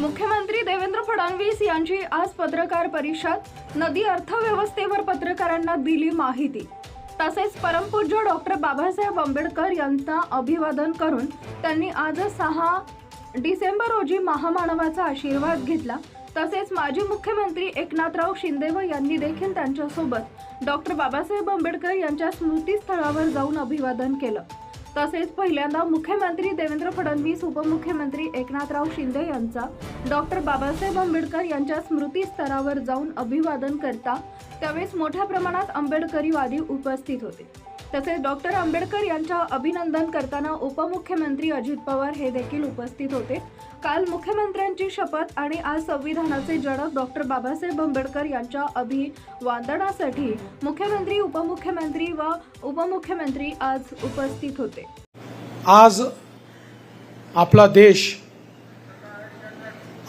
मुख्यमंत्री देवेंद्र फडणवीस यांची आज पत्रकार परिषद. नदी अर्थव्यवस्थेवर पत्रकारांना दिली माहिती. तसेच परमपूज्य डॉक्टर बाबासाहेब आंबेडकर यांना अभिवादन करून त्यांनी आज सहा डिसेंबर रोजी महामानवाचा आशीर्वाद घेतला. तसेच माजी मुख्यमंत्री एकनाथराव शिंदेव यांनी देखील त्यांच्यासोबत डॉक्टर बाबासाहेब आंबेडकर यांच्या स्मृतीस्थळावर जाऊन अभिवादन केलं. तसेच पहिल्यांदा मुख्यमंत्री देवेंद्र फडणवीस उपमुख्यमंत्री एकनाथराव शिंदे यांचा डॉक्टर बाबासाहेब आंबेडकर यांच्या स्मृतीस्तरावर जाऊन अभिवादन करता त्यावेळेस मोठ्या प्रमाणात आंबेडकरीवादी उपस्थित होते. तसेच डॉक्टर आंबेडकर यांच्या अभिनंदन करताना उपमुख्यमंत्री अजित पवार हे देखील उपस्थित होते. काल मुख्यमंत्र्यांची शपथ आणि आज संविधानाचे जनक डॉक्टर बाबासाहेब आंबेडकर यांच्या अभिवादनासाठी मुख्यमंत्री उपमुख्यमंत्री व उपमुख्यमंत्री आज उपस्थित होते. आज आपला देश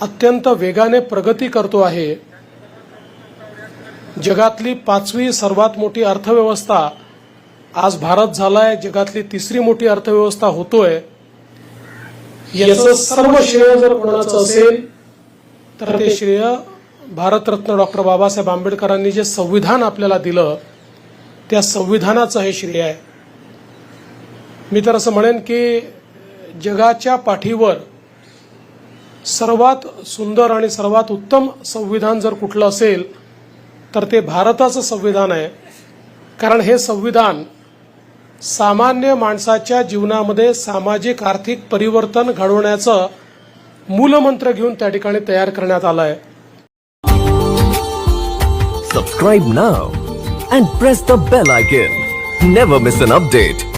अत्यंत वेगाने प्रगती करतो आहे. जगातली पाचवी सर्वात मोठी अर्थव्यवस्था आज भारत झालाय जगातली तिसरी मोठी अर्थव्यवस्था होतोय. याचं सर्व श्रेय जर कोणाचं असेल तर ते श्रेय भारतरत्न डॉक्टर बाबासाहेब आंबेडकरांनी जे संविधान आपल्याला दिलं त्या संविधानाचं हे श्रेय आहे. मी तर असं म्हणेन की जगाच्या पाठीवर सर्वात सुंदर आणि सर्वात उत्तम संविधान जर कुठलं असेल तर ते भारताचं संविधान आहे. कारण हे संविधान सामान्य माणसाच्या जीवनामध्ये सामाजिक आर्थिक परिवर्तन घडवण्याचं मूलमंत्र घेऊन त्या ठिकाणी तयार करण्यात आलं आहे subscribe now and press the bell icon. Never miss an update